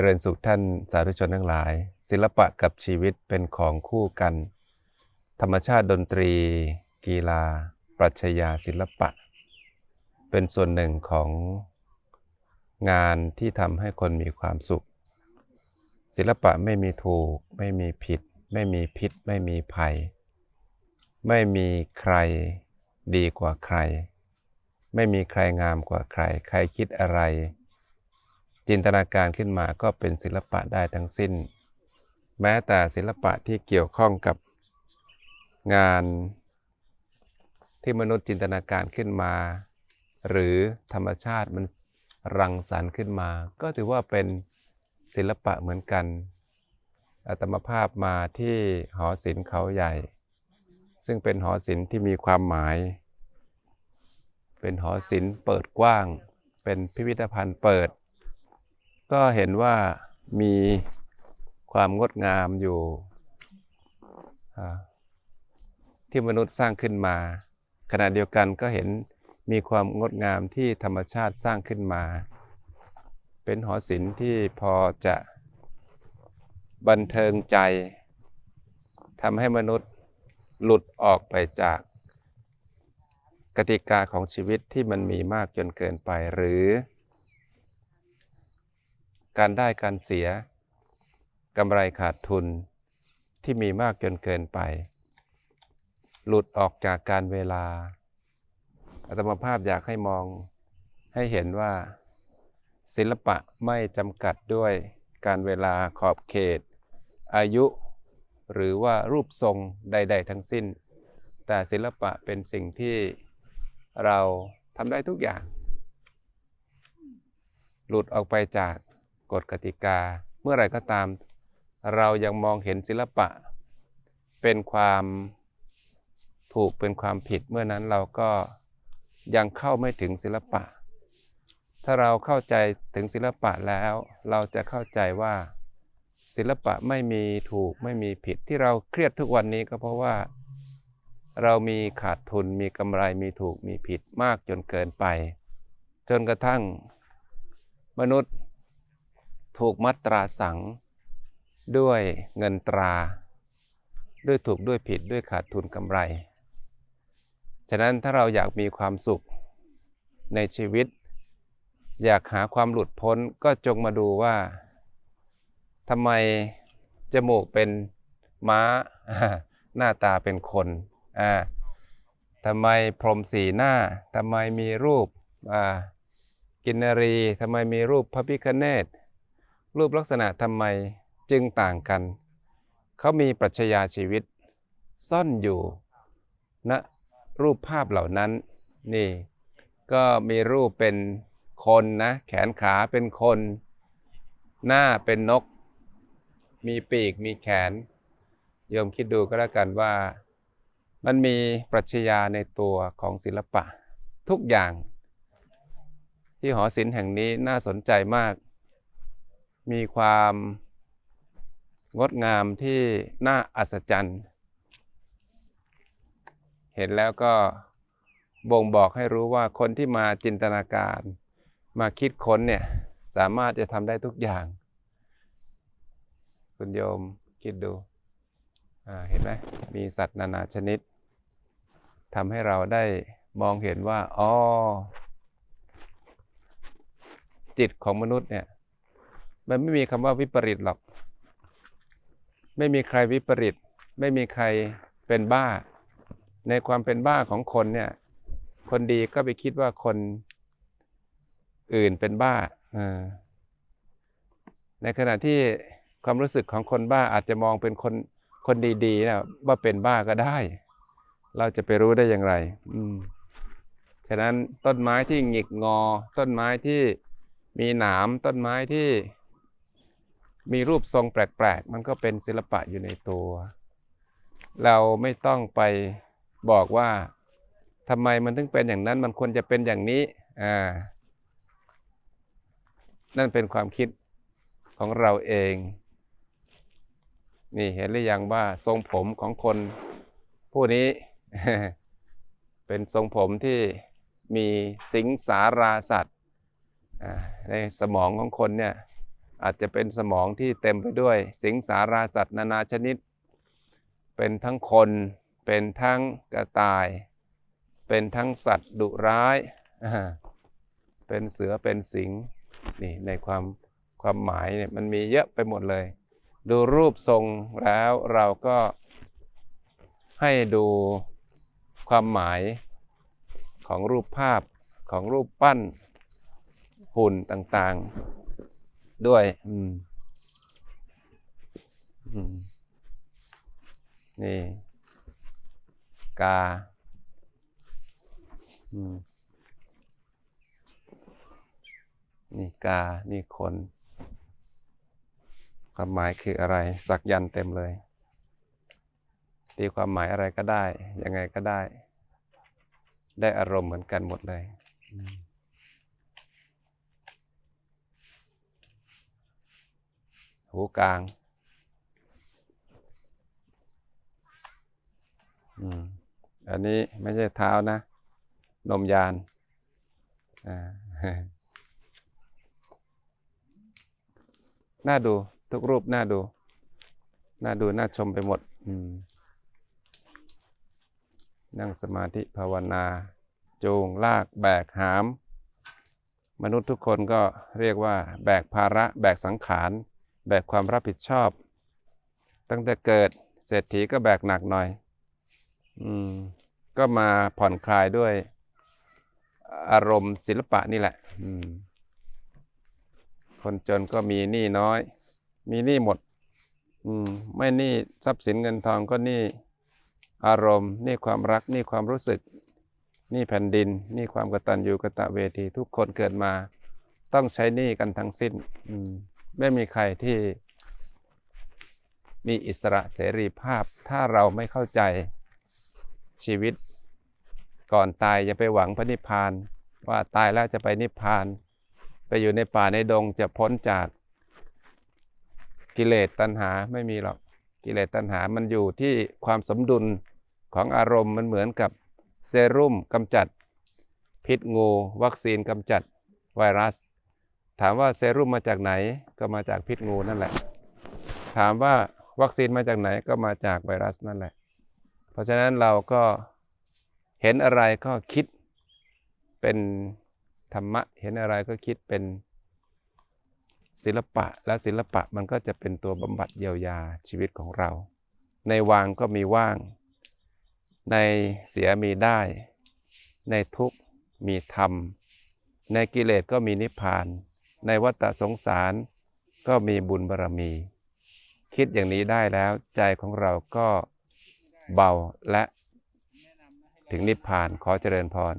จริญสุขท่านสาธุชนทั้งหลาย ศิลปะกับชีวิตเป็นของคู่กัน ธรรมชาติดนตรี กีฬา ปรัชญาศิลปะ เป็นส่วนหนึ่งของงานที่ทำให้คนมีความสุข ศิลปะไม่มีถูก ไม่มีผิด ไม่มีพิษ ไม่มีภัย ไม่มีใครดีกว่าใคร ไม่มีใครงามกว่าใคร ใครคิดอะไร จินตนาการขึ้นมาก็เป็นศิลปะได้ทั้งสิ้น แม้แต่ศิลปะที่เกี่ยวข้องกับงานที่มนุษย์จินตนาการขึ้นมา หรือธรรมชาติมันรังสรรค์ขึ้นมา ก็ถือว่าเป็นศิลปะเหมือนกันอาตมาภาพมาที่หอศิลป์เขาใหญ่ ซึ่งเป็นหอศิลป์ที่มีความหมาย เป็นหอศิลป์เปิดกว้าง เป็นพิพิธภัณฑ์เปิด ก็เห็นว่ามีความงดงามอยู่ที่มนุษย์สร้างขึ้นมา ขณะเดียวกันก็เห็นมีความงดงามที่ธรรมชาติสร้างขึ้นมา เป็นหอศิลป์ที่พอจะบันเทิงใจทำให้มนุษย์หลุดออกไปจากกติกาของชีวิตที่มันมีมากจนเกินไปหรือ การได้การเสียกำไรขาดทุนที่มีมากจนเกินไป หลุดออกจากการเวลาอาตมาภาพอยากให้มองให้เห็นว่า ศิลปะไม่จำกัดด้วยการเวลาขอบเขต อายุ หรือว่ารูปทรงใด ๆ ทั้งสิ้น แต่ศิลปะเป็นสิ่งที่เราทำได้ทุกอย่าง หลุดออกไปจาก กฎกติกา เมื่อไรก็ตาม เรายังมองเห็นศิลปะ เป็นความถูกเป็นความผิดเมื่อนั้นเราก็ยังเข้าไม่ถึงศิลปะ ถ้าเราเข้าใจถึงศิลปะแล้ว เราจะเข้าใจว่า ศิลปะไม่มีถูกไม่มีผิดที่เราเครียดทุกวันนี้ก็เพราะว่า เรามีขาดทุนมีกำไรมีถูกมีผิดมากจนเกินไป จนกระทั่งมนุษย์ ถูกมัตราสัง ด้วยเงินตรา ด้วยถูกด้วยผิดด้วยขาดทุนกำไร ฉะนั้นถ้าเราอยากมีความสุขในชีวิต อยากหาความหลุดพ้นก็จงมาดูว่าทำไมจมูกเป็นม้า หน้าตาเป็นคนอ่าทำไมพรมสีหน้าทำไมมีรูปอ่ากินนรีทำไมมีรูปพระพิคเนต รูปลักษณะทำไมจึงต่างกัน เขามีปรัชญาชีวิต ซ่อนอยู่ณนะรูปภาพเหล่านั้น นี่ ก็มีรูปเป็นคนนะ แขนขาเป็นคน หน้าเป็นนก มีปีกมีแขนโยมคิดดูก็แล้วกันว่า มันมีปรัชญาในตัวของศิลปะ ทุกอย่าง ที่หอศิลป์แห่งนี้น่าสนใจมาก มีความงดงามที่น่าอัศจรรย์ เห็นแล้วก็บ่งบอกให้รู้ว่าคนที่มาจินตนาการ มาคิดค้นเนี่ยสามารถจะทำได้ทุกอย่าง คุณโยมคิดดูเห็นไหมมีสัตว์นานาชนิดทำให้เราได้มองเห็นว่าอ๋อจิตของมนุษย์เนี่ย มันไม่มีคำว่าวิปริตหรอก ไม่มีใครวิปริต ไม่มีใครเป็นบ้า ในความเป็นบ้าของคนเนี่ย คนดีก็ไปคิดว่าคนอื่นเป็นบ้าในขณะที่ความรู้สึกของคนบ้าอาจจะมองเป็นคนคนดีๆนะว่าเป็นบ้าก็ได้ เราจะไปรู้ได้อย่างไร อืมฉะนั้นต้นไม้ที่หงิกงอ ต้นไม้ที่มีหนามต้นไม้ที่ มีรูปทรงแปลกๆ มันก็เป็นศิลปะอยู่ในตัว เราไม่ต้องไปบอกว่าทำไมมันถึงเป็นอย่างนั้น มันควรจะเป็นอย่างนี้ อ่า นั่นเป็นความคิดของเราเอง นี่เห็นหรือยังว่าทรงผมของคนผู้นี้ เป็นทรงผมที่มีสิงสาราสัตว์ในสมองของคนเนี่ย อาจจะเป็นสมองที่เต็มไปด้วยสิงสาราสัตว์นานาชนิด เป็นทั้งคน เป็นทั้งกระต่าย เป็นทั้งสัตว์ดุร้าย เป็นเสือ เป็นสิง นี่ในความความหมายเนี่ยมันมีเยอะไปหมดเลย ดูรูปทรงแล้วเราก็ให้ดูความหมายของรูปภาพของรูปปั้นหุ่นต่างๆ ด้วยอืมอืมนี่ กา อืมนี่กา นี่คน ความหมายคืออะไร สักยันเต็มเลย ตีความหมายอะไรก็ได้ ยังไงก็ได้ ได้อารมณ์เหมือนกันหมดเลย อืม หูกลาง อืม อันนี้ไม่ใช่เท้านะ นมยาน อ่า น่าดู ทุกรูปน่าดู น่าดู น่าชมไปหมด อืม นั่งสมาธิภาวนาจูงลากแบกหาม มนุษย์ทุกคนก็เรียกว่า แบกภาระ แบกสังขาร แบกความรับผิดชอบ ตั้งแต่เกิดเศรษฐีก็แบกหนักหน่อย อืม ก็มาผ่อนคลายด้วยอารมณ์ศิลปะนี่แหละ อืม คนจนก็มีหนี้น้อย มีหนี้หมด อืม ไม่หนี้ทรัพย์สินเงินทองก็หนี้อารมณ์หนี้ความรักหนี้ความรู้สึกหนี้แผ่นดินหนี้ความกตัญญูกตเวที ทุกคนเกิดมา ต้องใช้หนี้กันทั้งสิ้น อืม ไม่มีใครที่มีอิสระเสรีภาพ ถ้าเราไม่เข้าใจชีวิต ก่อนตายอย่าไปหวังพระนิพพาน ว่าตายแล้วจะไปนิพพาน ไปอยู่ในป่าในดงจะพ้นจากกิเลสตัณหาไม่มีหรอกกิเลสตัณหามันอยู่ที่ความสมดุลของอารมณ์มันเหมือนกับเซรุ่มกำจัด พิษงู วัคซีนกำจัดไวรัส ถามว่าเซรุ่มมาจากไหนก็มาจากพิษงูนั่นแหละ ถามว่าวัคซีนมาจากไหนก็มาจากไวรัสนั่นแหละ เพราะฉะนั้นเราก็เห็นอะไรก็คิดเป็นธรรมะ เห็นอะไรก็คิดเป็นศิลปะ และศิลปะมันก็จะเป็นตัวบำบัดเยียวยาชีวิตของเรา ในวางก็มีว่าง ในเสียมีได้ ในทุกมีธรรม ในกิเลสก็มีนิพพาน ในวัฏสงสารก็มีบุญบารมี คิดอย่างนี้ได้แล้วใจของเราก็เบาและถึงนิพพานขอเจริญพร